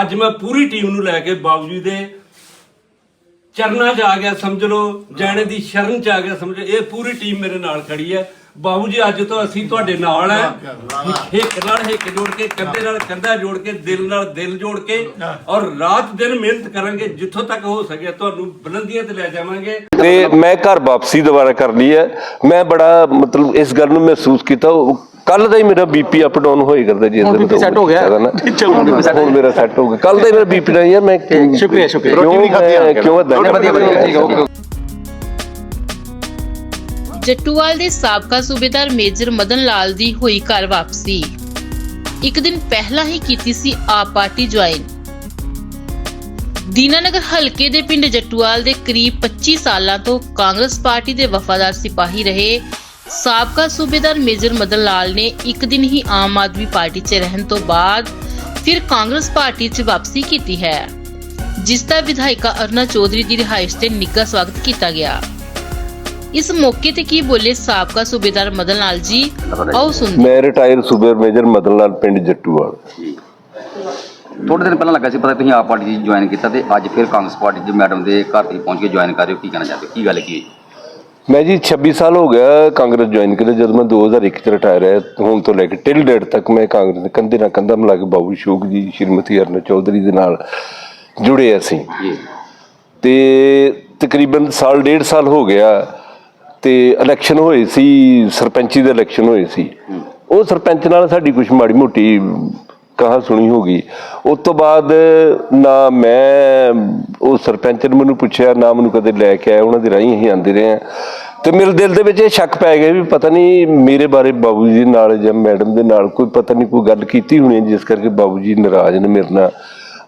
ਅੱਜ ਮੈਂ ਪੂਰੀ ਟੀਮ ਨੂੰ ਲੈ ਕੇ ਬਾਬੂ ਜੀ ਦੇ ਚਰਨਾਂ 'ਚ ਆ ਗਿਆ ਸਮਝ ਲਓ ਜਾਣੇ ਦੀ ਸ਼ਰਨ 'ਚ ਆ ਗਿਆ ਸਮਝ ਇਹ ਪੂਰੀ ਟੀਮ ਮੇਰੇ ਨਾਲ ਖੜੀ ਹੈ। ਬਾਬੂ ਜੀ ਅੱਜ ਤੋਂ ਅਸੀਂ ਤੁਹਾਡੇ ਨਾਲ ਹੈ। ਹਿੱਕ ਨਾਲ ਹਿੱਕ ਜੋੜ ਕੇ ਕੰਧੇ ਨਾਲ ਕੰਧਾ ਜੋੜ ਕੇ ਦਿਲ ਨਾਲ ਦਿਲ ਜੋੜ ਕੇ ਔਰ ਰਾਤ ਦਿਨ ਮਿਹਨਤ ਕਰਾਂਗੇ ਜਿੱਥੋਂ ਤੱਕ ਹੋ ਸਕੇ ਤੁਹਾਨੂੰ ਬੁਲੰਦੀਆਂ ਤੇ ਲੈ ਜਾਵਾਂਗੇ। ਤੇ ਮੈਂ ਘਰ ਵਾਪਸੀ ਦੁਬਾਰਾ ਕਰ ਲਈ ਹੈ। ਮੈਂ ਬੜਾ ਮਤਲਬ ਇਸ ਗੱਲ ਨੂੰ ਮਹਿਸੂਸ ਕੀਤਾ। ਕੱਲ ਦਾ ਹੀ ਮੇਰਾ ਬੀਪੀ ਅਪ ਡਾਊਨ ਹੋਏ ਕਰਦਾ ਜੀ ਹੁਣ BP set ਹੋ ਗਿਆ? ਚਲੋ, ਹੁਣ BP set ਹੁਣ ਮੇਰਾ ਸੈੱਟ ਹੋ ਗਿਆ। ਕੱਲ ਦਾ ਹੀ ਮੇਰਾ ਬੀਪੀ ਨਹੀਂ ਯਾਰ ਮੈਂ ਸ਼ੁਕਰੀਆ, ਸ਼ੁਕਰੀਆ। ਕਿਉਂ ਰੋਟੀ ਵੀ ਖਾਧੀ ਆ। ਮੈਂ-। ਕਿਉਂ ਏਦਾਂ ਵਧੀਆ ਵਧੀਆ ਠੀਕ ਹੈ ਓਕੇ ਜੱਟੂਵਾਲ ਦੇ ਸਾਬਕਾ ਸੂਬੇਦਾਰ ਮੇਜਰ ਮਦਨ ਲਾਲ ਦੀ ਹੋਈ ਘਰ ਵਾਪਸੀ। ਇੱਕ ਦਿਨ ਪਹਿਲਾਂ ਹੀ ਕੀਤੀ ਸੀ ਆਪ ਪਾਰਟੀ ਜੁਆਇਨ। ਦੀਨਾਨਗਰ ਹਲਕੇ ਦੇ ਪਿੰਡ ਜੱਟੂਵਾਲ ਦੇ ਕਰੀਬ 25 ਸਾਲਾਂ ਤੋਂ ਕਾਂਗਰਸ ਪਾਰਟੀ ਦੇ ਵਫਾਦਾਰ ਸਿਪਾਹੀ ਰਹੇ। ਸਾਬਕਾ ਸੂਬੇਦਾਰ ਮੇਜਰ ਮਦਨ ਲਾਲ ਨੇ ਇੱਕ ਦਿਨ ਹੀ ਆਮ ਆਦਮੀ ਪਾਰਟੀ 'ਚ ਰਹਿਣ ਤੋਂ ਬਾਅਦ ਫਿਰ ਕਾਂਗਰਸ ਪਾਰਟੀ 'ਚ ਵਾਪਸੀ ਕੀਤੀ ਹੈ ਜਿਸ ਦਾ ਵਿਧਾਇਕਾ ਅਰਨਾ ਚੌਧਰੀ ਦੀ ਰਿਹਾਇਸ਼ ਤੇ ਨਿੱਘਾ ਸਵਾਗਤ ਕੀਤਾ ਗਿਆ। ਇਸ ਮੌਕੇ ਤੇ ਕੀ ਬੋਲੇ ਸਾਬਕਾ ਸੂਬੇਦਾਰ ਮਦਨ ਲਾਲ ਜੀ? ਆਓ ਸੁਣਦੇ ਮੈਂ ਰਿਟਾਇਰ ਸੂਬੇਰ ਮੇਜਰ ਮਦਨ ਲਾਲ ਪਿੰਡ ਜੱਟੂਵਾਲ। ਥੋੜੇ ਦਿਨ ਪਹਿਲਾਂ ਲੱਗਾ ਸੀ ਪਤਾ ਤੁਸੀਂ ਆਪ ਪਾਰਟੀ ਜੁਆਇਨ ਕੀਤਾ ਤੇ ਅੱਜ ਫਿਰ ਕਾਂਗਰਸ ਪਾਰਟੀ ਦੇ ਮੈਡਮ ਦੇ ਘਰ ਤੇ ਪਹੁੰਚ ਕੇ ਜੁਆਇਨ ਕਰ ਰਹੇ ਹੋ। ਕੀ ਕਹਿਣਾ ਚਾਹਦੇ ਹੋ ਕੀ ਗੱਲ ਕੀ ਮੈਂ ਜੀ 26 ਸਾਲ ਹੋ ਗਿਆ ਕਾਂਗਰਸ ਜੁਆਇਨ ਕੀਤੇ ਜਦੋਂ ਮੈਂ 2001 ਚ ਰਿਟਾਇਰ ਹੋਇਆ ਹੁਣ ਤੋਂ ਲੈ ਕੇ ਟਿਲ ਡੇਟ ਤੱਕ ਮੈਂ ਕਾਂਗਰਸ ਦੇ ਕੰਧੇ ਨਾਲ ਕੰਧਾ ਮਿਲਾ ਕੇ ਬਾਬੂ ਸ਼ੋਕ ਜੀ ਸ਼੍ਰੀਮਤੀ ਅਰਨਾ ਚੌਧਰੀ ਦੇ ਨਾਲ ਜੁੜੇ ਅਸੀਂ। ਤੇ ਤਕਰੀਬਨ ਸਾਲ ਡੇਢ ਸਾਲ ਹੋ ਗਿਆ ਤੇ ਇਲੈਕਸ਼ਨ ਹੋਏ ਸੀ ਸਰਪੰਚੀ ਦੇ ਇਲੈਕਸ਼ਨ ਹੋਏ ਸੀ। ਉਹ ਸਰਪੰਚ ਨਾਲ ਸਾਡੀ ਕੁਝ ਮਾੜੀ ਮੋਟੀ ਕਹਾ ਸੁਣੀ ਹੋ ਗਈ ਉਸ ਤੋਂ ਬਾਅਦ ਨਾ ਮੈਂ ਉਹ ਸਰਪੰਚ ਨੇ ਮੈਨੂੰ ਪੁੱਛਿਆ, ਨਾ ਮੈਨੂੰ ਕਦੇ ਲੈ ਕੇ ਆਇਆ, ਉਹਨਾਂ ਦੇ ਰਾਹੀਂ ਅਸੀਂ ਆਂਦੇ ਰਹੇ ਹਾਂ। ਤੇ ਮੇਰੇ ਦਿਲ ਦੇ ਵਿੱਚ ਇਹ ਸ਼ੱਕ ਪੈ ਗਿਆ ਵੀ ਪਤਾ ਨਹੀਂ ਮੇਰੇ ਬਾਰੇ ਬਾਬੂ ਜੀ ਨਾਲ ਜਾਂ ਮੈਡਮ ਦੇ ਨਾਲ ਕੋਈ ਪਤਾ ਨਹੀਂ ਕੋਈ ਗੱਲ ਕੀਤੀ ਹੋਣੀ ਜਿਸ ਕਰਕੇ ਬਾਬੂ ਜੀ ਨਾਰਾਜ਼ ਨੇ ਮੇਰੇ ਨਾਲ।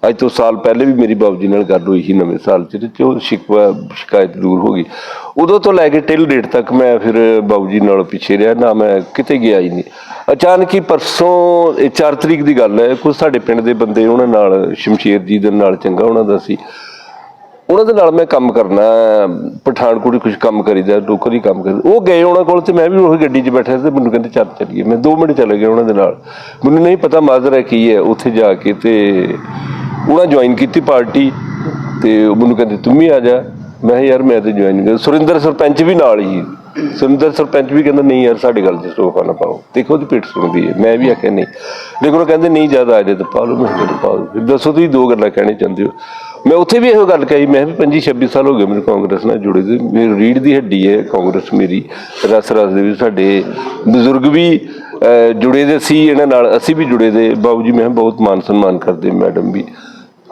ਅੱਜ ਤੋਂ ਸਾਲ ਪਹਿਲੇ ਵੀ ਮੇਰੀ ਬਾਬੂ ਜੀ ਨਾਲ ਗੱਲ ਹੋਈ ਸੀ ਨਵੇਂ ਸਾਲ ਚ, ਤੇ ਉਹ ਸ਼ਿਕਵਾ ਸ਼ਿਕਾਇਤ ਦੂਰ ਹੋ ਗਈ। ਉਦੋਂ ਤੋਂ ਲੈ ਕੇ ਟਿਲ ਡੇਟ ਤੱਕ ਮੈਂ ਫਿਰ ਬਾਬੂ ਜੀ ਨਾਲ ਪਿੱਛੇ ਰਿਹਾ, ਨਾ ਮੈਂ ਕਿਤੇ ਗਿਆ ਹੀ ਨਹੀਂ। ਅਚਾਨਕ ਹੀ ਪਰਸੋਂ, ਇਹ 4 ਤਰੀਕ ਦੀ ਗੱਲ ਹੈ ਕੁਝ ਸਾਡੇ ਪਿੰਡ ਦੇ ਬੰਦੇ ਉਹਨਾਂ ਨਾਲ, ਸ਼ਮਸ਼ੀਰ ਜੀ ਦੇ ਨਾਲ ਚੰਗਾ ਉਹਨਾਂ ਦਾ ਸੀ। ਉਹਨਾਂ ਦੇ ਨਾਲ ਮੈਂ ਕੰਮ ਕਰਨਾ, ਪਠਾਨਕੋਟ ਹੀ ਕੁਝ ਕੰਮ ਕਰੀਦਾ ਲੋਕਲ ਹੀ ਕੰਮ ਕਰੀਦਾ ਉਹ ਗਏ ਉਹਨਾਂ ਕੋਲ ਤੇ ਮੈਂ ਵੀ ਉਹੀ ਗੱਡੀ 'ਚ ਬੈਠਾ ਸੀ ਤੇ ਮੈਨੂੰ ਕਹਿੰਦੇ ਚੱਲ ਚੱਲੀਏ। ਮੈਂ 2 ਮਿੰਟ ਚਲੇ ਗਿਆ ਉਹਨਾਂ ਦੇ ਨਾਲ। ਮੈਨੂੰ ਨਹੀਂ ਪਤਾ ਮਾਜ਼ਰ ਹੈ ਕੀ ਹੈ ਉੱਥੇ ਜਾ ਕੇ ਤੇ ਉਹਨਾਂ ਜੁਆਇਨ ਕੀਤੀ ਪਾਰਟੀ ਤੇ ਉਹ ਮੈਨੂੰ ਕਹਿੰਦੇ, ਤੂੰ ਵੀ ਆ ਜਾ। ਮੈਂ ਕਿਹਾ, ਯਾਰ ਮੈਂ ਤੇ ਜੁਆਇਨ ਕਰ ਸੁਰਿੰਦਰ ਸਰਪੰਚ ਵੀ ਨਾਲ ਹੀ ਸੁਰਿੰਦਰ ਸਰਪੰਚ ਵੀ ਕਹਿੰਦਾ, ਨਹੀਂ ਯਾਰ, ਸਾਡੀ ਗੱਲ 'ਚ ਸੋਫਾ ਨਾ ਪਾਓ। ਦੇਖੋ ਉਹਦੀ ਪਿੱਠ ਸੁਣਦੀ ਹੈ। ਮੈਂ ਵੀ ਆਖਿਆ, ਨਹੀਂ। ਲੇਕਿਨ ਉਹ ਕਹਿੰਦੇ, ਨਹੀਂ, ਜ਼ਿਆਦਾ ਆ ਜੇ ਤਾਂ ਪਾ ਲਓ, ਮੈਂ ਕਿਹਾ ਪਾ ਲਓ। ਫਿਰ ਦੱਸੋ, ਤੁਸੀਂ ਦੋ ਗੱਲਾਂ ਕਹਿਣੀ ਚਾਹੁੰਦੇ ਹੋ? ਮੈਂ ਉੱਥੇ ਵੀ ਇਹੋ ਗੱਲ ਕਹੀ, ਮੈਂ ਵੀ 25 26 ਸਾਲ ਹੋ ਗਏ ਮੈਨੂੰ ਕਾਂਗਰਸ ਨਾਲ ਜੁੜੇ ਤੇ ਮੇਰੀ ਰੀੜ ਦੀ ਹੱਡੀ ਹੈ, ਕਾਂਗਰਸ ਮੇਰੀ, ਰਸ ਰਸ ਦੇ ਵੀ ਸਾਡੇ ਬਜ਼ੁਰਗ ਵੀ ਜੁੜੇ ਦੇ ਸੀ, ਇਹਨਾਂ ਨਾਲ ਅਸੀਂ ਵੀ ਜੁੜੇ ਦੇ। ਬਾਬੂ ਜੀ, ਮੈਂ ਕਿਹਾ, ਬਹੁਤ ਮਾਨ ਸਨਮਾਨ ਕਰਦੇ ਮੈਡਮ ਵੀ।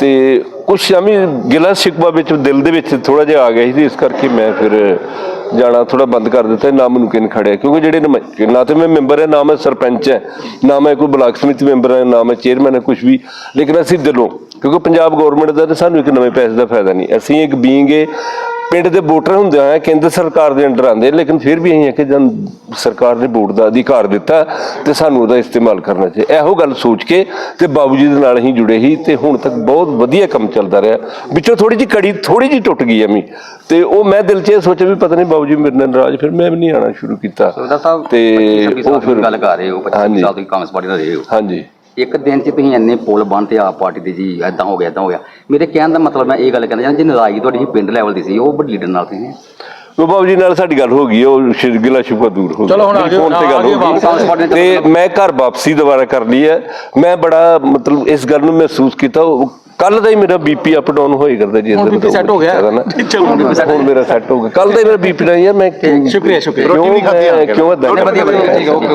ਤੇ ਕੁਛ ਸ਼ਾਮੀ ਗਿਲਾ ਸ਼ਿਕਵਾ ਵਿੱਚ ਦਿਲ ਦੇ ਵਿੱਚ ਥੋੜਾ ਜਿਹਾ ਆ ਗਿਆ ਸੀ ਇਸ ਕਰਕੇ ਮੈਂ ਫਿਰ ਜਾਣਾ ਥੋੜਾ ਬੰਦ ਕਰ ਦਿੱਤਾ ਨਾ ਮੈਨੂੰ ਕਿਨ ਖੜਿਆ, ਕਿਉਂਕਿ ਜਿਹੜੇ ਨੁਮਾਇ- ਨਾ ਤੇ ਮੈਂ ਮੈਂਬਰ ਹੈ, ਨਾ ਮੈਂ ਸਰਪੰਚ ਹੈ, ਨਾ ਮੈਂ ਕੋਈ ਬਲਾਕ ਸਮਿਤੀ ਮੈਂਬਰ ਹੈ, ਨਾ ਮੈਂ ਚੇਅਰਮੈਨ ਹੈ ਕੁਝ ਵੀ। ਲੇਕਿਨ ਅਸੀਂ ਦਿਲੋਂ, ਕਿਉਂਕਿ ਪੰਜਾਬ ਗਵਰਨਮੈਂਟ ਦਾ ਤੇ ਸਾਨੂੰ ਇੱਕ ਨਵੇਂ ਪੈਸੇ ਦਾ ਫਾਇਦਾ ਨਹੀਂ। ਅਸੀਂ ਇੱਕ ਬੀਇੰਗ ਏ ਪਿੰਡ ਦੇ ਵੋਟਰ ਹੁੰਦੇ ਆ ਕੇਂਦਰ ਸਰਕਾਰ ਦੇ ਅੰਡਰ ਆਉਂਦੇ ਲੇਕਿਨ ਫਿਰ ਵੀ ਅਸੀਂ ਆ ਕਿ ਜਨ ਸਰਕਾਰ ਨੇ ਵੋਟ ਦਾ ਅਧਿਕਾਰ ਦਿੱਤਾ ਤੇ ਸਾਨੂੰ ਉਹਦਾ ਇਸਤੇਮਾਲ ਕਰਨਾ ਚਾਹੀਦਾ ਇਹੋ ਗੱਲ ਸੋਚ ਕੇ ਤੇ ਬਾਬੂ ਜੀ ਦੇ ਨਾਲ ਹੀ ਜੁੜੇ ਸੀ ਤੇ ਹੁਣ ਤੱਕ ਬਹੁਤ ਵਧੀਆ ਕੰਮ ਚੱਲਦਾ ਰਿਹਾ। ਵਿੱਚੋਂ ਥੋੜੀ ਜਿਹੀ ਕੜੀ ਥੋੜੀ ਜਿਹੀ ਟੁੱਟ ਗਈ ਐਵੇਂ। ਤੇ ਉਹ ਮੈਂ ਦਿਲ 'ਚ ਇਹ ਸੋਚਿਆ ਵੀ ਪਤਾ ਨਹੀਂ ਬਾਬੂ ਜੀ ਮੇਰੇ ਨਾਲ ਨਾਰਾਜ਼ ਫਿਰ ਮੈਂ ਵੀ ਨਹੀਂ ਆਣਾ ਸ਼ੁਰੂ ਕੀਤਾ। ਤੇ 25 ਸਾਲ ਉਹ ਫਿਰ ਗੱਲ ਕਰ ਰਹੇ ਹੋ 25 ਹਾਂਜੀ। ਸਾਲ ਤੁਸੀਂ ਕਾਂਗਰਸ ਪਾਰਟੀ ਨਾਲ ਰਹੇ ਹੋ। ਹਾਂਜੀ। ਇੱਕ ਦਿਨ 'ਚ ਤੁਸੀਂ ਇੰਨੇ ਪੁਲ ਬੰਨ ਤੇ ਆਪ ਪਾਰਟੀ ਦੇ ਜੀ ਐਦਾਂ ਹੋ ਗਿਆ ਐਦਾਂ ਹੋ ਗਿਆ। ਮੇਰੇ ਕਹਿਣ ਦਾ ਮਤਲਬ ਮੈਂ ਇਹ ਗੱਲ ਕਹਿੰਦਾ ਜਾਂ ਜੇ ਨਾਰਾਜ਼ਗੀ ਤੁਹਾਡੀ ਸੀ ਪਿੰਡ ਲੈਵਲ ਦੀ ਸੀ ਉਹ ਵੱਡੇ ਲੀਡਰ ਨਾਲ ਸੀ ਉਹ ਬਾਬੂ ਜੀ ਨਾਲ ਸਾਡੀ ਗੱਲ ਹੋ ਗਈ ਉਹ ਗਿਲਾ ਸ਼ਿਕਵਾ ਦੂਰ ਹੋ ਗਿਆ ਚਲੋ ਹੁਣ ਆ ਜਾਓ, ਫੋਨ ਤੇ ਗੱਲ ਹੋ ਗਈ। ਮੈਂ ਘਰ ਵਾਪਸੀ ਦੁਬਾਰਾ ਕਰ ਲਈ ਹੈ। ਮੈਂ ਬੜਾ ਮਤਲਬ ਇਸ ਗੱਲ ਨੂੰ ਮਹਿਸੂਸ ਕੀਤਾ। ਕੱਲ ਦਾ ਹੀ ਮੇਰਾ ਬੀਪੀ ਅਪ ਡਾਊਨ ਹੋਏ ਕਰਦਾ ਜੀ ਉੱਧਰ set ਹੋ ਗਿਆ? ਚਲੋ, ਹੁਣ ਮੇਰਾ ਸੈੱਟ ਹੋ ਗਿਆ। ਕੱਲ ਦਾ ਹੀ ਮੇਰਾ ਬੀਪੀ ਨਹੀਂ ਯਾਰ ਮੈਂ ਸ਼ੁਕਰੀਆ, ਸ਼ੁਕਰੀਆ। ਰੋਟੀ ਵੀ ਖਾਧੀ। ਕਿਉਂ ਵਧੀਆ ਵਧੀਆ ਠੀਕ ਹੈ ਓਕੇ।